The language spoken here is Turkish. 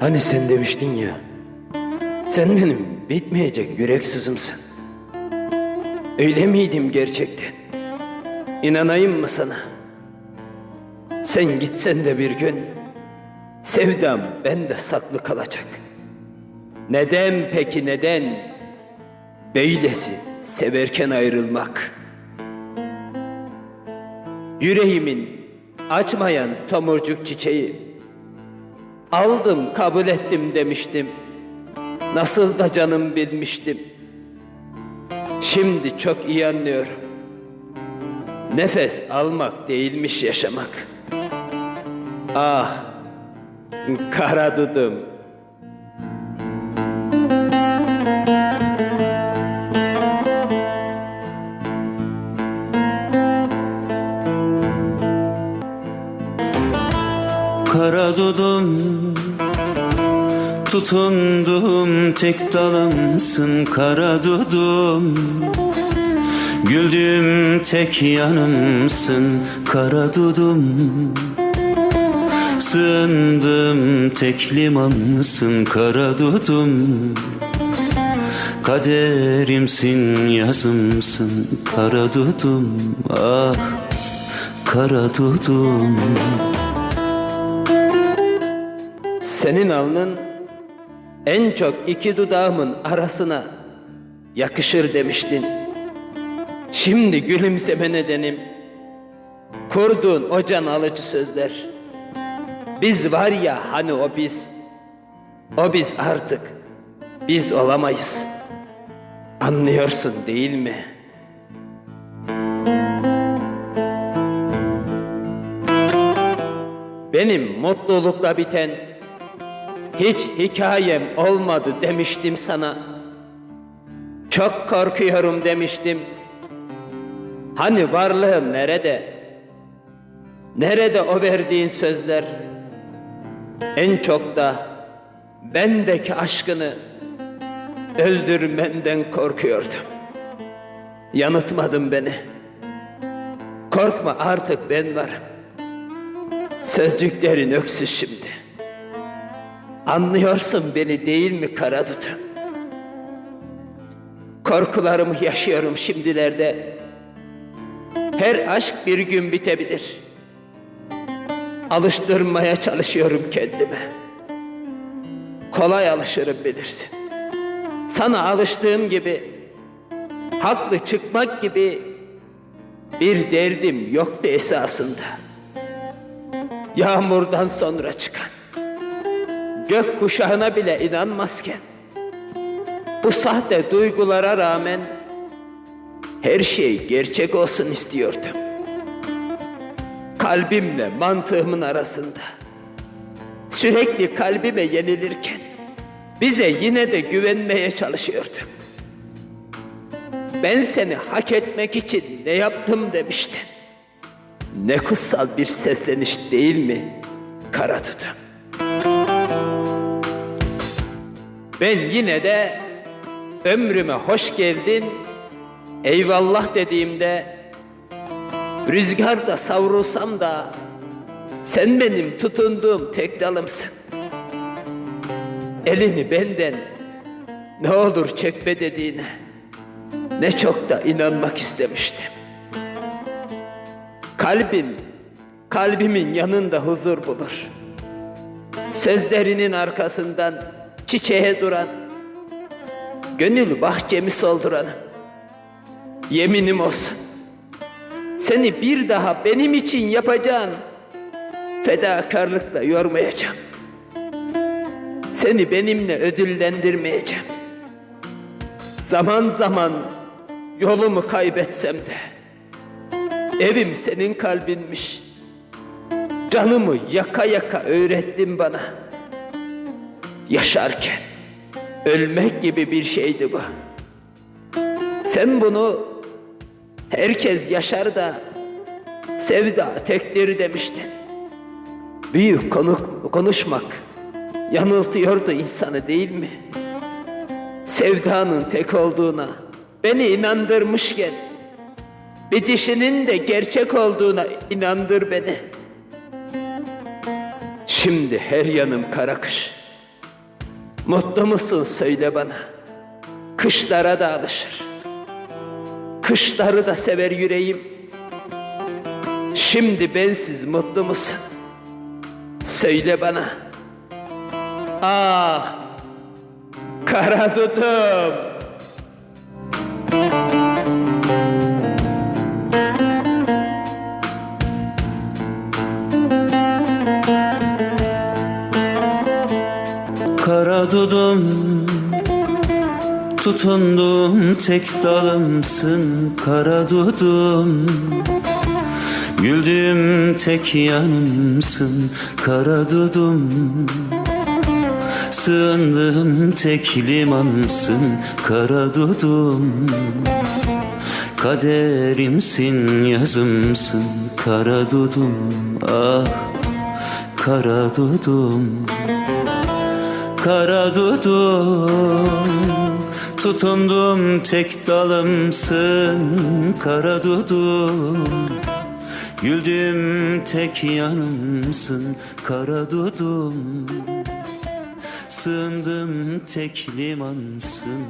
Hani sen demiştin ya, sen benim bitmeyecek yürek sızımsın. Öyle miydim gerçekten? İnanayım mı sana? Sen gitsen de bir gün, sevdam bende saklı kalacak. Neden peki neden? Böylesi severken ayrılmak. Yüreğimin açmayan tomurcuk çiçeği Aldım kabul ettim demiştim. Nasıl da canım bilmiştim. Şimdi çok iyi anlıyorum. Nefes almak değilmiş yaşamak. Ah, kara dudum. Kara dudum Tutundum tek dalımsın kara dudum. Güldüğüm tek yanımsın kara dudum. Sığındım tek limanımsın kara dudum. Kaderimsin yazımsın kara dudum. Ah kara dudum Senin alnın en çok iki dudağımın arasına yakışır demiştin. Şimdi gülümseme nedenim kurduğun o can alıcı sözler. Biz var ya hani o biz, o biz artık biz olamayız. Anlıyorsun değil mi? Benim mutlulukla biten hiç hikayem olmadı demiştim sana. Çok korkuyorum demiştim. Hani varlığım nerede? Nerede o verdiğin sözler? En çok da bendeki aşkını öldürmenden korkuyordum. Yanıtmadın beni. Korkma artık ben varım. Sözcüklerin öksüz şimdi. Anlıyorsun beni değil mi kara tutum? Korkularımı yaşıyorum şimdilerde. Her aşk bir gün bitebilir. Alıştırmaya çalışıyorum kendime. Kolay alışırım bilirsin. Sana alıştığım gibi, haklı çıkmak gibi bir derdim yoktu esasında. Yağmurdan sonra çıkan gök kuşağına bile inanmazken bu sahte duygulara rağmen her şey gerçek olsun istiyordum. Kalbimle mantığımın arasında sürekli kalbime yenilirken bize yine de güvenmeye çalışıyordum. Ben seni hak etmek için ne yaptım demiştin. Ne kutsal bir sesleniş değil mi kara tutum? Ben yine de ömrüme hoş geldin, eyvallah dediğimde rüzgarda savrulsam da sen benim tutunduğum tek dalımsın. Elini benden ne olur çekme dediğine ne çok da inanmak istemiştim. Kalbim, kalbimin yanında huzur bulur. Sözlerinin arkasından çiçeğe duran, gönül bahçemi solduranım. Yeminim olsun. Seni bir daha benim için yapacağın fedakarlıkla yormayacağım. Seni benimle ödüllendirmeyeceğim. Zaman zaman yolumu kaybetsem de evim senin kalbinmiş. Canımı yaka yaka öğrettin bana. Yaşarken ölmek gibi bir şeydi bu. Sen bunu herkes yaşar da sevda tektir demiştin. Büyük konu, konuşmak yanıltıyordu insanı değil mi? Sevdanın tek olduğuna beni inandırmışken bir dişinin de gerçek olduğuna inandır beni. Şimdi her yanım kara kış. Mutlu musun söyle bana. Kışlara da alışır. Kışları da sever yüreğim. Şimdi bensiz mutlu musun? Söyle bana. Ah! Kara dudum! Kara dudum Tutundum tek dalımsın Kara dudum. Güldüğüm tek yanımsın Kara dudum. Sığındığım tek limansın Kara dudum. Kaderimsin yazımsın Kara dudum. Ah kara dudum Kara dudum. Tutundum tek dalımsın Kara dudum. Güldüğüm tek yanımsın Kara dudum. Sığındım tek limansın